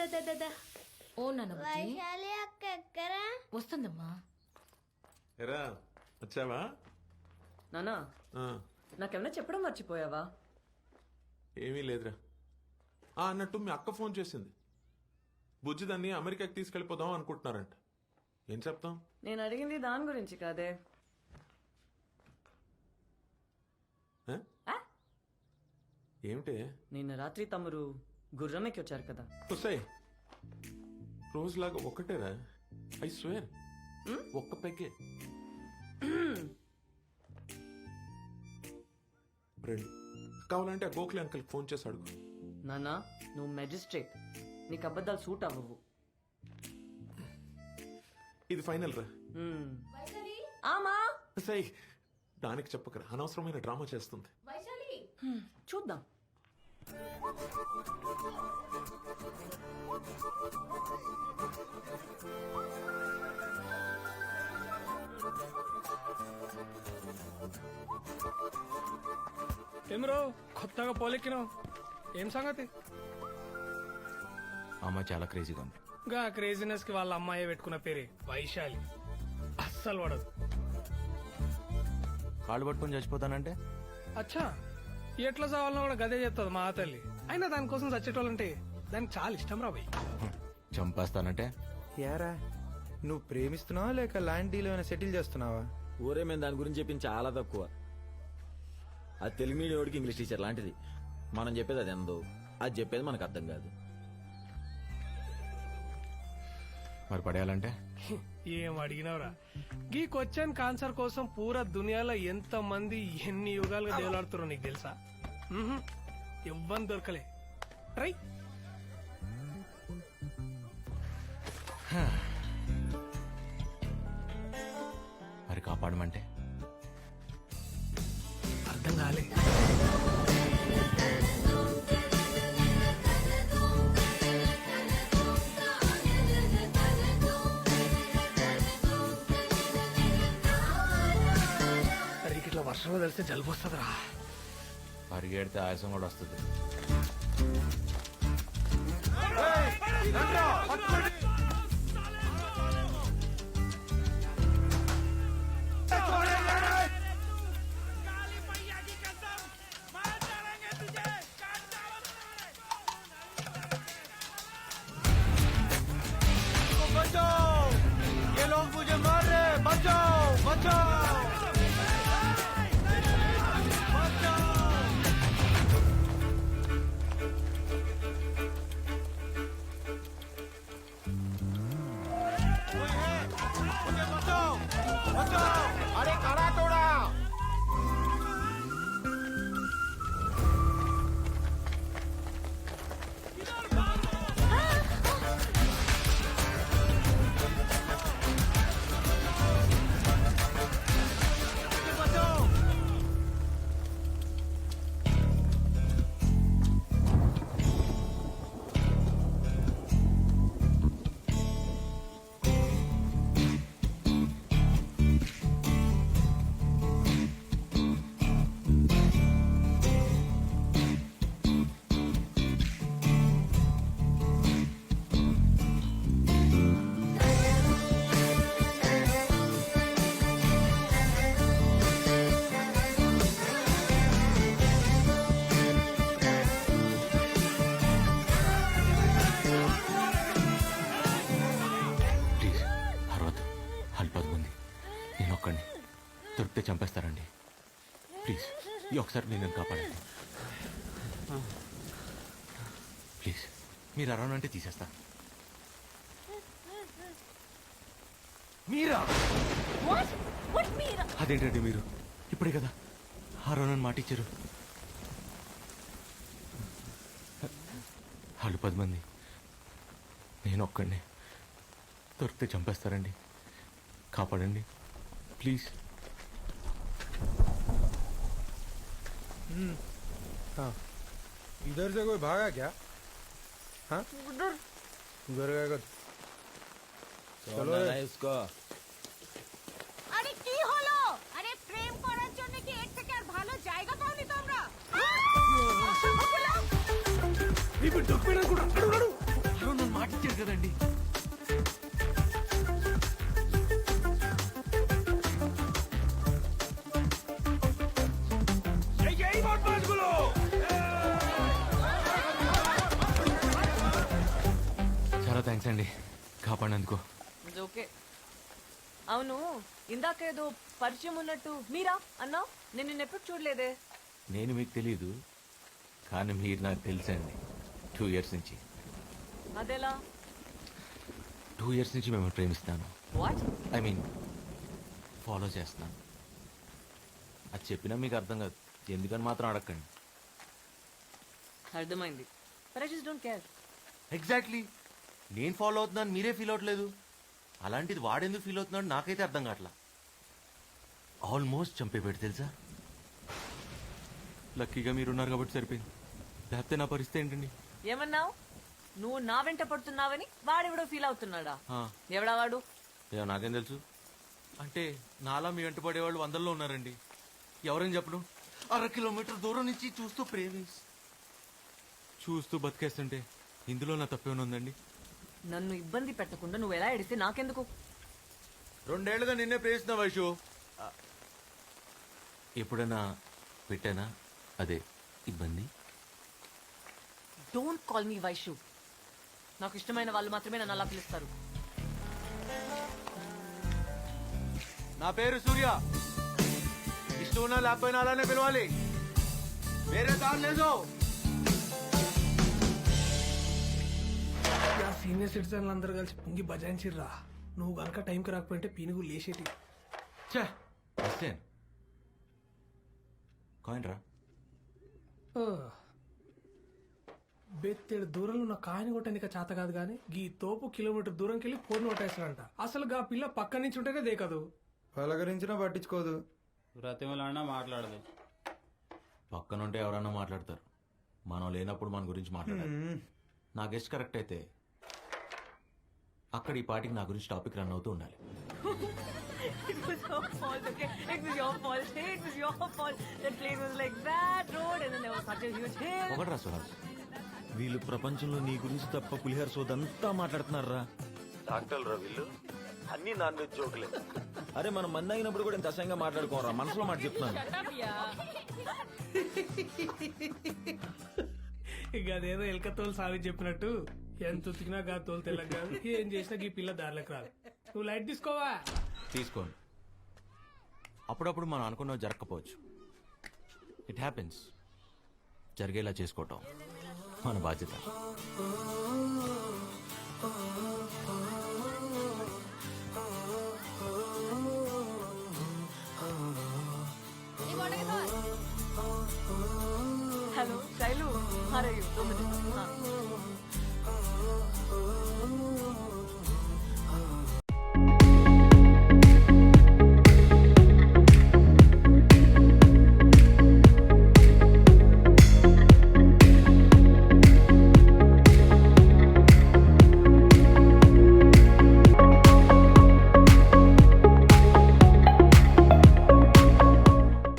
ఓ నాన్న బుజ్జి. వైశాలి అక్క ఎక్కరా? వస్తుందమ్మా. ఎరా వచ్చావా? నానా ఆ, నాకేమన్నా చెప్పడం మర్చిపోయావా? ఏమీ లేదురా. ఆ, అన్నట్టు మీ అక్క ఫోన్ చేసింది. బుజ్జి దాన్ని అమెరికాకి తీసుకెళ్ళిపోదాం అనుకుంటున్నారంట. ఏం చెప్తాం? నేను అడిగింది దాని గురించి కాదే. ఆ? ఆ? ఏమిటి? నిన్న రాత్రి తమరు గుర్రం ఎక్కి వచ్చారు కదా. వస్తాయి రోజులాగా ఒక్కటేరా ఐ స్వేర్ ఒక్క పెగ్గే. రెండు. కావాలంటే ఆ గోఖలే అంకల్ ఫోన్ చేసి అడుగు. నానా నువ్వు మెజిస్ట్రేట్. నీకు అబద్ధాలు సూట్ అవ్వవు. ఇది ఫైనల్ రా. మ్మ్. ఆమా? సై దానికి చెప్పకరా. అనవసరమైన డ్రామా చేస్తుంది. హ్మ్, చూద్దాం. ఏమ్రో కొత్తగా పోలెక్కినావు. ఏం సంగతి? అమ్మ చాలా క్రేజీగా ఉంది. గా క్రేజీనెస్కి వాళ్ళ అమ్మాయి పెట్టుకున్న పేరే వైశాలి. అస్సలు పడదు. కాళ్ళు పట్టుకొని చచ్చిపోతానంటే? అచ్చా ఎట్లా చావాలన్నా కూడా గదే చెప్తుంది మా తల్లి. అయినా దానికోసం చచ్చేటోళ్ళంటే దానికి చాలా ఇష్టం రా భయ్ హ్మ్. చంపేస్తానంటే? యారా నువ్వు ప్రేమిస్తున్నావా లేక ల్యాండ్ డీల్ ఏమైనా సెటిల్ చేస్తున్నావా? ఊరే మేము దాని గురించి చెప్పింది చాలా తక్కువ. అది తెలుగు మీడియం వాడికి ఇంగ్లీష్ టీచర్ లాంటిది. మనం చెప్పేది అది ఎందో. అది చెప్పేది మనకు అర్థం కాదు. మరి పడేయాలంటే? ఏం అడిగినవరా? ఈ క్వశ్చన్ ఆన్సర్ కోసం పూరా దునియాలో ఎంత మంది ఎన్ని యుగాలుగా దేవులాడుతారో నీకు తెలుసా? ఎవ్వని దొరకలే. రై. మరి కాపాడమంటే? అర్థం కాలే. ఇట్లా వర్షంలో తెలిస్తే జలుబు వస్తుందిరా. పరిగెడితే ఆయాసం కూడా వస్తుంది చంపేస్తారండి. ప్లీజ్ ఈ ఒకసారి నేను కాపాడండి. ప్లీజ్ మీరు అరవనంటే తీసేస్తా. మీరా? అదేంటండి మీరు? ఇప్పుడే కదా. అరవనని మాట ఇచ్చారు. వాళ్ళు పది మంది. నేను ఒక్కడిని. దొరికితే చంపేస్తారండి. కాపాడండి. ప్లీజ్. हाँ इधर से कोई भागा क्या हाँ उधर गएगा চলো রে। ఇసుకో আরে কি হলো আরে প্রেম করার জন্য কি এর থেকে আর ভালো জায়গা পাওনি তোমরা ఇప్పుడు దొరికిపోయినా కూడా అడుగు, అడుగు. కదండి ఇది ఓకే. అవును ఇందాకేదో పరిచయం ఉన్నట్టు. మీరా అన్నా? నేను నిన్న ఎప్పుడు చూడలేదే? నేను మీకు తెలియదు కానీ మీరు నాకు తెలుసండి. టూ ఇయర్స్ నుంచి. అదెలా? టూ ఇయర్స్ నుంచి మిమ్మల్ని ప్రేమిస్తాను. వాట్ ఐ మీన్ ఫాలో చేస్తున్నాను అది చెప్పినా మీకు అర్థం కాదు. ఎందుకని మాత్రం అడగండి అర్థమైంది. డోంట్ కేర్ ఎగ్జాక్ట్లీ నేను ఫాలో అవుతున్నాను మీరే ఫీల్ అవ్వట్లేదు అలాంటిది వాడెందుకు ఫీల్ అవుతున్నాడు నాకైతే అర్థం కావట్లా. ఆల్మోస్ట్ చంపేపెట్టి తెలుసా? లక్కీగా మీరున్నారు కాబట్టి సరిపోయింది. లేకపోతే నా పరిస్థితి ఏంటండి? ఏమన్నావు? నువ్వు నా వెంట పడుతున్నావని వాడెవడో ఫీల్ అవుతున్నాడా? ఎవడా వాడు? ఏమో నాకేం తెలుసు. అంటే నాలా మీ వెంట పడేవాళ్ళు వందల్లో ఉన్నారండి. ఎవరని చెప్పను? అర కిలోమీటర్ దూరం నుంచి చూస్తూ ప్రేమిస్. చూస్తూ బతికేస్తుంటే ఇందులో నా తప్పేమైనా ఉందండి? నన్ను ఇబ్బంది పెట్టకుండా నువ్వు ఎలా ఎడితే నాకెందుకు? రెండేళ్ళుగా నిన్నే ప్రేమిస్తున్నా వైషు. ఎప్పుడైనా పెట్టానా? అదే ఇబ్బంది? Don't call me Vaishu. నాకు ఇష్టమైన వాళ్ళు మాత్రమే నన్ను అలా పిలుస్తారు. నా పేరు సూర్య. ఇష్టం ఉన్నా లేకపోయినా అలానే పిలవాలి. వేరే దారి లేదు. ఆ సీనియర్ సిటిజన్లు అందరూ కలిసి పొంగి బజాయించిర్రా నువ్వు గనక టైంకి రాకపోయింటే పీనుగు లేచేటి. వస్తేన్ కాయిన్ రా. బెత్తేడు దూరంలో ఉన్న కాయని కొట్టేందుకు చేత కాదు కానీ గీ తోపు కిలోమీటర్ దూరంకి వెళ్ళి ఫోన్ కొట్టేస్తాడంట. అసలు గా పిల్ల పక్క నుంచి ఉంటేనే దేకదు పలకరించినా పట్టించుకోదు. బ్రతిమలాడినా మాట్లాడదు. పక్కనుంటే ఎవరన్నా మాట్లాడతారు. మనం లేనప్పుడు మన గురించి మాట్లాడాలి. నా గెస్ట్ కరెక్ట్ అయితే అక్కడ ఈ పాటికి నా గురించి టాపిక్ రన్ అవుతూ ఉండాలి It was your fault, okay? It was your fault. Hey, it was your fault. That place was like that road, and then there was such a huge hill. ఒకటి రా సుహాస్ వీళ్ళు ప్రపంచంలో నీ గురించి తప్ప పులిహార సోదంతా మాట్లాడుతున్నారా డాక్టర్లు రా వీళ్ళు అన్ని నాన్ వెజ్ జోకులే అరే మనం మంది అయినప్పుడు కూడా ఇంత అసహ్యంగా మాట్లాడుకోరా మనసులో మాట చెప్తున్నాను ఇక అదేదో ఎలక తోలు సావి చెప్పినట్టు ఎంత ఉతికినా గా తోలు తెల్లగా కాదు ఏం చేసినా గీ పిల్ల దారిలోకి రాదు. నువ్వు లైట్ తీసుకోవా? తీసుకోండి అప్పుడప్పుడు మనం అనుకున్నవి జరగకపోవచ్చు. ఇట్ హ్యాపెన్స్ జరిగేలా చేసుకోవటం మన బాధ్యత. Hello, Shailu. How